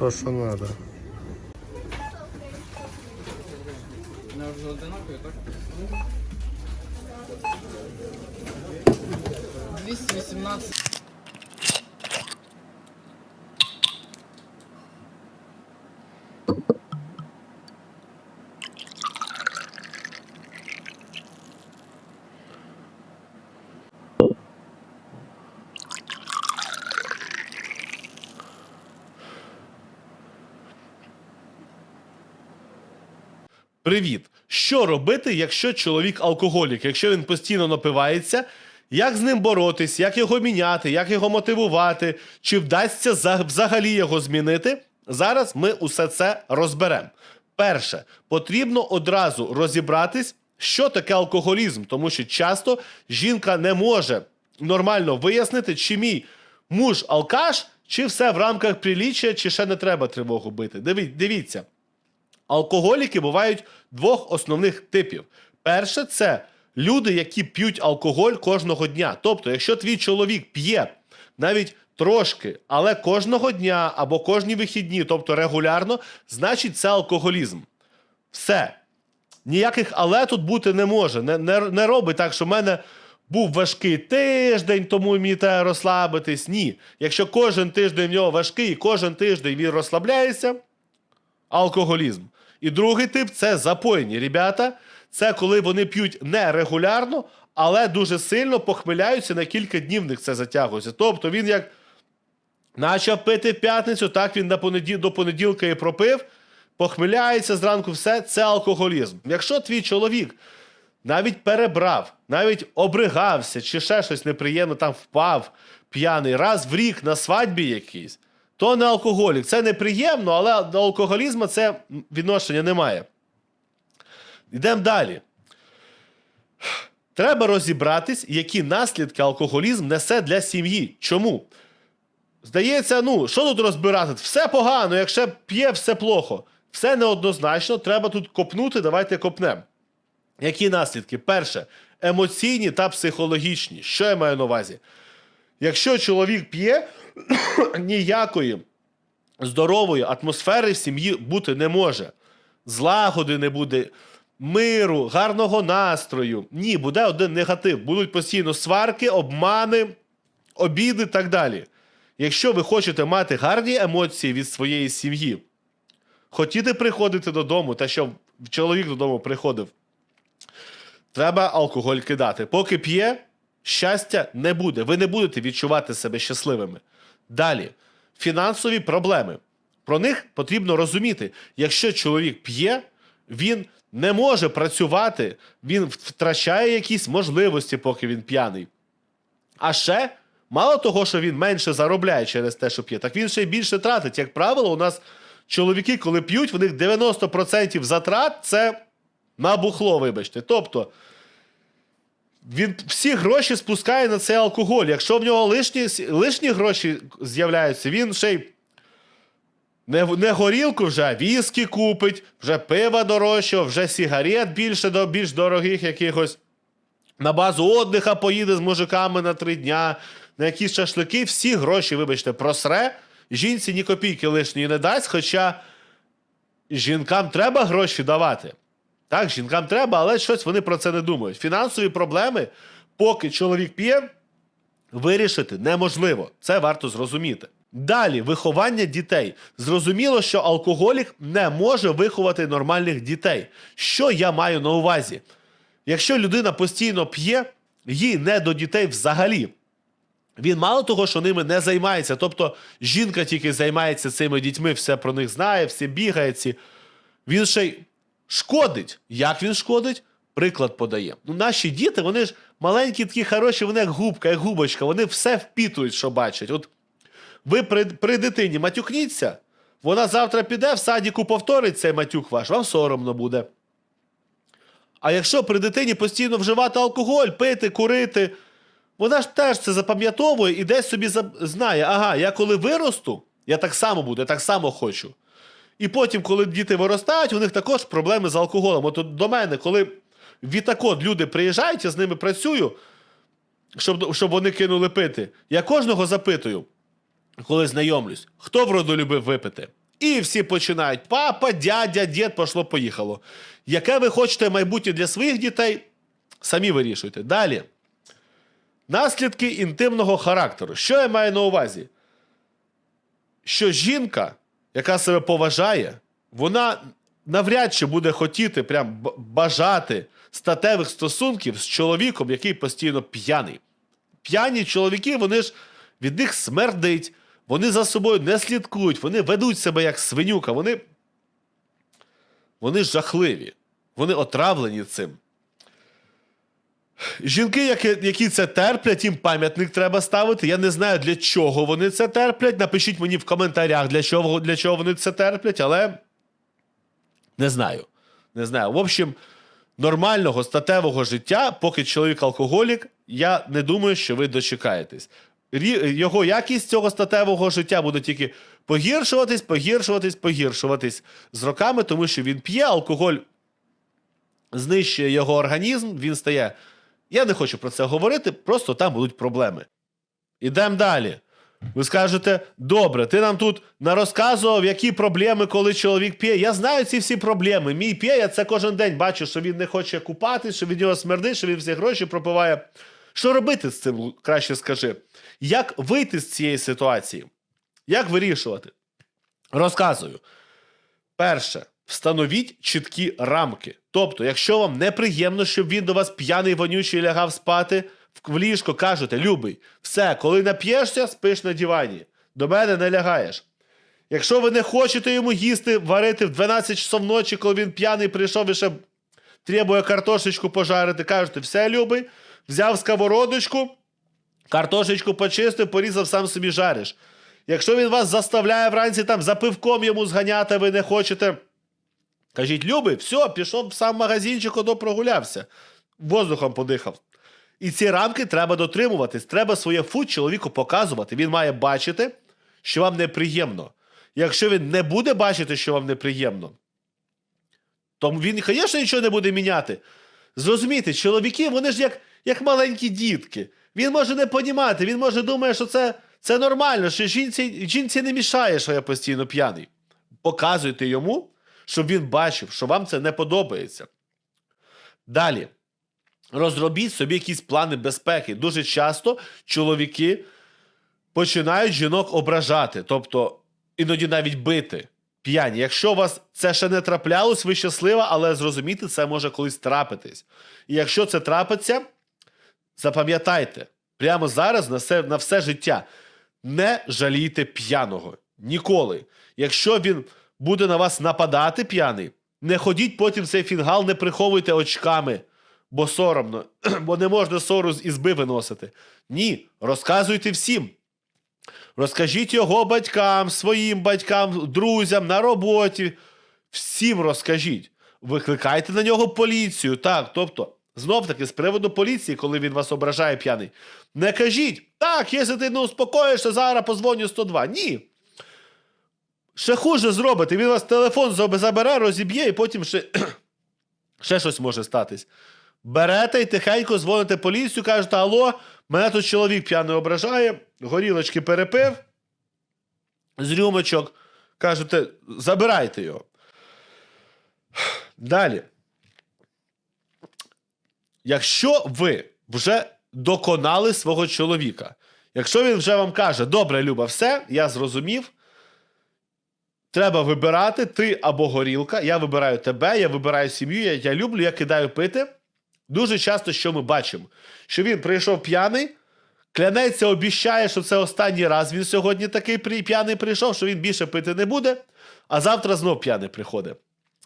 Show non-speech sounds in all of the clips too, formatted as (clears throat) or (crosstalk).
То, що треба. Вже одинакові, так? 218. Привіт! Що робити, якщо чоловік алкоголік, якщо він постійно напивається? Як з ним боротись, як його міняти, як його мотивувати, чи вдасться взагалі його змінити? Зараз ми усе це розберемо. Перше, потрібно одразу розібратись, що таке алкоголізм, тому що часто жінка не може нормально вияснити, чи мій муж алкаш, чи все в рамках приліччя, чи ще не треба тривогу бити. Диві- Дивіться. Алкоголіки бувають двох основних типів. Перше, це люди, які п'ють алкоголь кожного дня. Тобто, якщо твій чоловік п'є навіть трошки, але кожного дня або кожні вихідні, тобто регулярно, значить це алкоголізм. Все. Ніяких але тут бути не може. Не, не, не роби так, що в мене був важкий тиждень, тому мені треба розслабитись. Ні. Якщо кожен тиждень в нього важкий, і кожен тиждень він розслабляється, алкоголізм. І другий тип це запойні ребята. Це коли вони п'ють не регулярно, але дуже сильно похмеляються на кілька днів в них це затягується. Тобто він як почав пити в п'ятницю, так він на понеділ... до понеділка і пропив, похмеляється зранку, все це алкоголізм. Якщо твій чоловік навіть перебрав, навіть обригався, чи ще щось неприємно там впав п'яний раз в рік на свадьбі якійсь, то не алкоголік. Це неприємно, але до алкоголізму це відношення немає. Йдемо далі. Треба розібратись, які наслідки алкоголізм несе для сім'ї. Чому? Здається, ну, що тут розбирати? Все погано, якщо п'є, все плохо. Все неоднозначно, треба тут копнути, давайте копнемо. Які наслідки? Перше, емоційні та психологічні. Що я маю на увазі? Якщо чоловік п'є, (coughs) ніякої здорової атмосфери в сім'ї бути не може. Злагоди не буде, миру, гарного настрою. Ні, буде один негатив. Будуть постійно сварки, обмани, обіди і так далі. Якщо ви хочете мати гарні емоції від своєї сім'ї, хотіте приходити додому, та щоб чоловік додому приходив, треба алкоголь кидати. Поки п'є, щастя не буде. Ви не будете відчувати себе щасливими. Далі, фінансові проблеми. Про них потрібно розуміти. Якщо чоловік п'є, він не може працювати, він втрачає якісь можливості, поки він п'яний. А ще, мало того, що він менше заробляє через те, що п'є, так він ще й більше тратить. Як правило, у нас чоловіки, коли п'ють, в них 90% затрат це на бухло, вибачте. Тобто, він всі гроші спускає на цей алкоголь. Якщо в нього лишні, лишні гроші з'являються, він ще й не, не горілку вже, а віскі купить, вже пива дорожчого, вже сігарет більше до більш дорогих якихось. На базу отдиха поїде з мужиками на три дня, на якісь шашлики, всі гроші, вибачте, просре. Жінці ні копійки лишньої не дасть, хоча жінкам треба гроші давати. Так, жінкам треба, але щось вони про це не думають. Фінансові проблеми, поки чоловік п'є, вирішити неможливо. Це варто зрозуміти. Далі виховання дітей. Зрозуміло, що алкоголік не може виховати нормальних дітей. Що я маю на увазі? Якщо людина постійно п'є, їй не до дітей взагалі. Він мало того, що ними не займається. Тобто жінка тільки займається цими дітьми, все про них знає, все бігає. Він ще й шкодить. Як він шкодить? Приклад подає. Ну, наші діти, вони ж маленькі, такі хороші, вони як губка, як губочка, вони все впітують, що бачать. От ви при, при дитині матюкніться, вона завтра піде в садіку повторить цей матюк ваш, вам соромно буде. А якщо при дитині постійно вживати алкоголь, пити, курити, вона ж теж це запам'ятовує і десь собі знає, ага, я коли виросту, я так само буду, я так само хочу. І потім, коли діти виростають, у них також проблеми з алкоголем. От до мене, коли в люди приїжджають, я з ними працюю, щоб, щоб вони кинули пити. Я кожного запитую, коли знайомлюсь, хто в роду любив випити? І всі починають: папа, дядя, дід, пошло, поїхало. Яке ви хочете майбутнє для своїх дітей? Самі вирішуйте. Далі. Наслідки інтимного характеру. Що я маю на увазі? Що жінка, яка себе поважає, вона навряд чи буде хотіти, прям бажати статевих стосунків з чоловіком, який постійно п'яний. П'яні чоловіки, вони ж від них смердить, вони за собою не слідкують, вони ведуть себе як свинюка, вони, вони жахливі, вони отравлені цим. Жінки, які, які це терплять, їм пам'ятник треба ставити. Я не знаю, для чого вони це терплять. Напишіть мені в коментарях, для чого, для чого вони це терплять, але не знаю. Не знаю. В общем, нормального статевого життя, поки чоловік алкоголік, я не думаю, що ви дочекаєтесь. Його якість цього статевого життя буде тільки погіршуватись, погіршуватись, погіршуватись з роками, тому що він п'є, алкоголь знищує його організм, він стає. Я не хочу про це говорити, просто там будуть проблеми. Ідемо далі. Ви скажете, добре, ти нам тут нарозказував, які проблеми, коли чоловік п'є. Я знаю ці всі проблеми. Мій п'є, я це кожен день бачу, що він не хоче купатись, що від нього смердить, що він всі гроші пропиває. Що робити з цим, краще скажи? Як вийти з цієї ситуації? Як вирішувати? Розказую. Перше, встановіть чіткі рамки. Тобто, якщо вам неприємно, щоб він до вас п'яний вонючий лягав спати, в ліжко кажете, любий, все, коли нап'єшся, спиш на дивані. До мене не лягаєш. Якщо ви не хочете йому їсти, варити в 12 часов ночі, коли він п'яний прийшов і ще требує картошечку пожарити, кажете, все, любий, взяв сковородочку, картошечку почистив, порізав, сам собі жариш. Якщо він вас заставляє вранці там за пивком йому зганяти, ви не хочете. Кажіть, любий, все, пішов сам магазинчик, ото прогулявся, воздухом подихав. І ці рамки треба дотримуватись. Треба своє фу чоловіку показувати. Він має бачити, що вам неприємно. Якщо він не буде бачити, що вам неприємно, то він, звісно, нічого не буде міняти. Зрозумійте, чоловіки, вони ж як, як маленькі дітки. Він може не понімати, він може думає, що це, це нормально, що жінці, жінці не мішає, що я постійно п'яний. Показуйте йому, щоб він бачив, що вам це не подобається. Далі. Розробіть собі якісь плани безпеки. Дуже часто чоловіки починають жінок ображати, тобто іноді навіть бити. П'яні. Якщо у вас це ще не траплялось, ви щаслива, але зрозуміти, це може колись трапитись. І якщо це трапиться, запам'ятайте, прямо зараз на все, на все життя не жалійте п'яного. Ніколи. Якщо він буде на вас нападати п'яний, не ходіть потім в цей фінгал, не приховуйте очками, бо соромно, (clears throat) бо не можна ссору з ізби виносити. Ні, розказуйте всім. Розкажіть його батькам, своїм батькам, друзям на роботі. Всім розкажіть. Викликайте на нього поліцію. Так, тобто, знов таки, з приводу поліції, коли він вас ображає п'яний, не кажіть, так, якщо ти не успокоїшся, зараз позвоню 102. Ні. Ще хуже зробите. Він вас телефон забере, розіб'є, і потім ще, (clears throat) ще щось може статись. Берете і тихенько дзвоните поліцію, кажете, алло, мене тут чоловік п'яний ображає, горілочки перепив з рюмочок. Кажете, забирайте його. Далі. Якщо ви вже доконали свого чоловіка, якщо він вже вам каже, добре, Люба, все, я зрозумів, треба вибирати ти або горілка, я вибираю тебе, я вибираю сім'ю, я, я люблю, я кидаю пити. Дуже часто, що ми бачимо, що він прийшов п'яний, клянеться, обіщає, що це останній раз він сьогодні такий п'яний прийшов, що він більше пити не буде, а завтра знов п'яний приходить.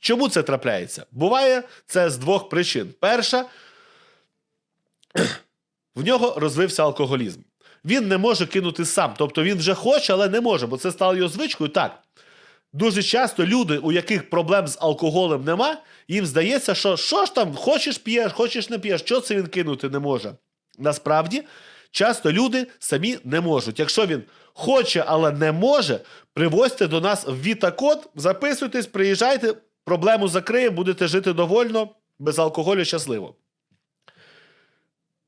Чому це трапляється? Буває це з двох причин. Перша, (clears throat) в нього розвився алкоголізм. Він не може кинути сам. Тобто він вже хоче, але не може, бо це стало його звичкою. Так. Дуже часто люди, у яких проблем з алкоголем нема, їм здається, що що ж там, хочеш п'єш, хочеш не п'єш, що це він кинути не може. Насправді, часто люди самі не можуть. Якщо він хоче, але не може, привозьте до нас в Віта-код, записуйтесь, приїжджайте, проблему закриємо, будете жити довольно, без алкоголю щасливо.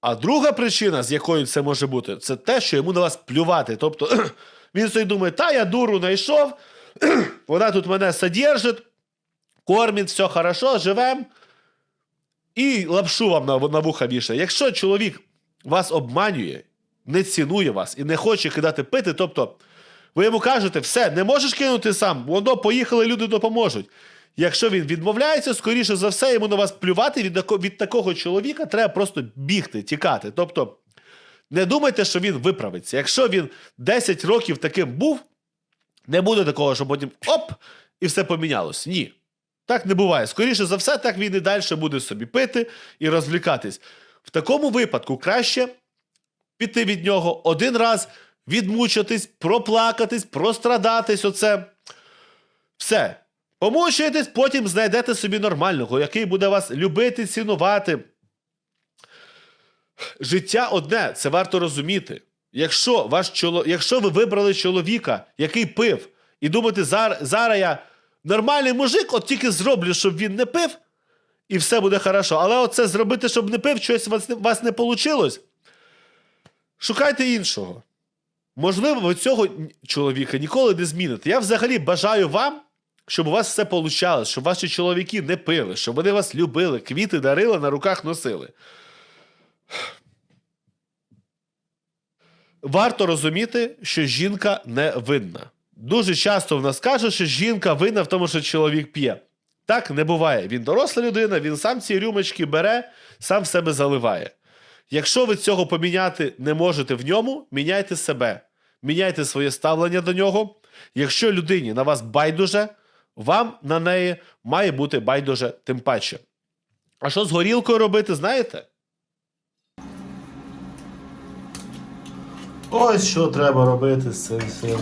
А друга причина, з якою це може бути, це те, що йому на вас плювати. Тобто (clears throat) він собі думає, та я дуру знайшов, (clears throat) Вона тут мене содержить, кормить, все хорошо, живем. І лапшу вам на, на вуха вішає. Якщо чоловік вас обманює, не цінує вас і не хоче кидати пити, тобто ви йому кажете, все, не можеш кинути сам, воно поїхали, люди допоможуть. Якщо він відмовляється, скоріше за все, йому на вас плювати. Від, від такого чоловіка треба просто бігти, тікати. Тобто, не думайте, що він виправиться. Якщо він 10 років таким був, не буде такого, що потім оп, і все помінялось. Ні. Так не буває. Скоріше за все, так він і далі буде собі пити і розвлікатись. В такому випадку краще піти від нього один раз, відмучитись, проплакатись, прострадатись. Оце. Все. Помучаєтесь, потім знайдете собі нормального, який буде вас любити, цінувати. Життя одне, це варто розуміти. Якщо, ваш чоло... Якщо ви вибрали чоловіка, який пив, і думаєте, зараз, я нормальний мужик, от тільки зроблю, щоб він не пив, і все буде хорошо. Але оце зробити, щоб не пив, щось у вас, вас не вийшло. Шукайте іншого. Можливо, ви цього чоловіка ніколи не зміните. Я взагалі бажаю вам, щоб у вас все вийшло, щоб ваші чоловіки не пили, щоб вони вас любили, квіти дарили, на руках носили. Варто розуміти, що жінка не винна. Дуже часто в нас кажуть, що жінка винна в тому, що чоловік п'є. Так не буває. Він доросла людина, він сам ці рюмочки бере, сам себе заливає. Якщо ви цього поміняти не можете в ньому, міняйте себе, міняйте своє ставлення до нього. Якщо людині на вас байдуже, вам на неї має бути байдуже тим паче. А що з горілкою робити, знаєте? Ось що треба робити з цим всім.